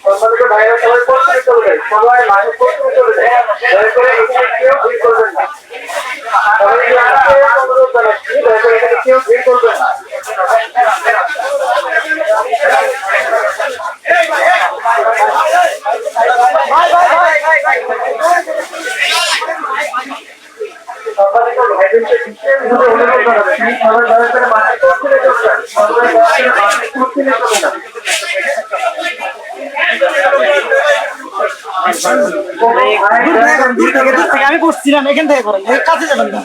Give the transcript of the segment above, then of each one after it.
সম্মানিত ভাইরা সম্মানিত ভাইরা সবাই আমি বসছিলাম এখান থেকে করেন কাছে যাবেন না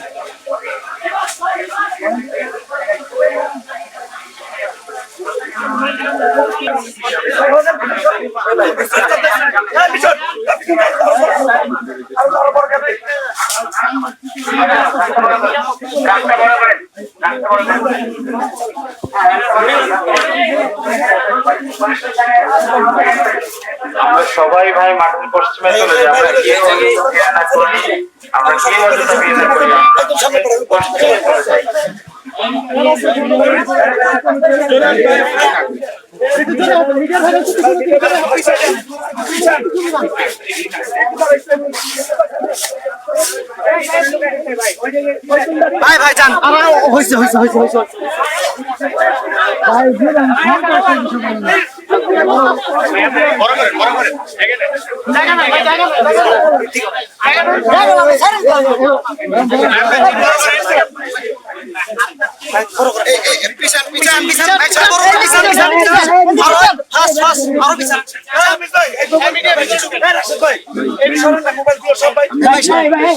আমরা সবাই ভাই মাঠের পশ্চিমে চলে যাই আমরা কি ভাই ভাই যান। আর হইছে হইছে হইছে হইছে। ভাই দিলাম জায়গা না ভাই জায়গা না জায়গা না জায়গা না ভাই সারেন পিছান পিছান পিছান পিছান। ফাস্ট আরও পিছান ভাই ভাই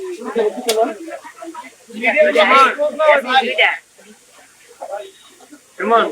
Come on.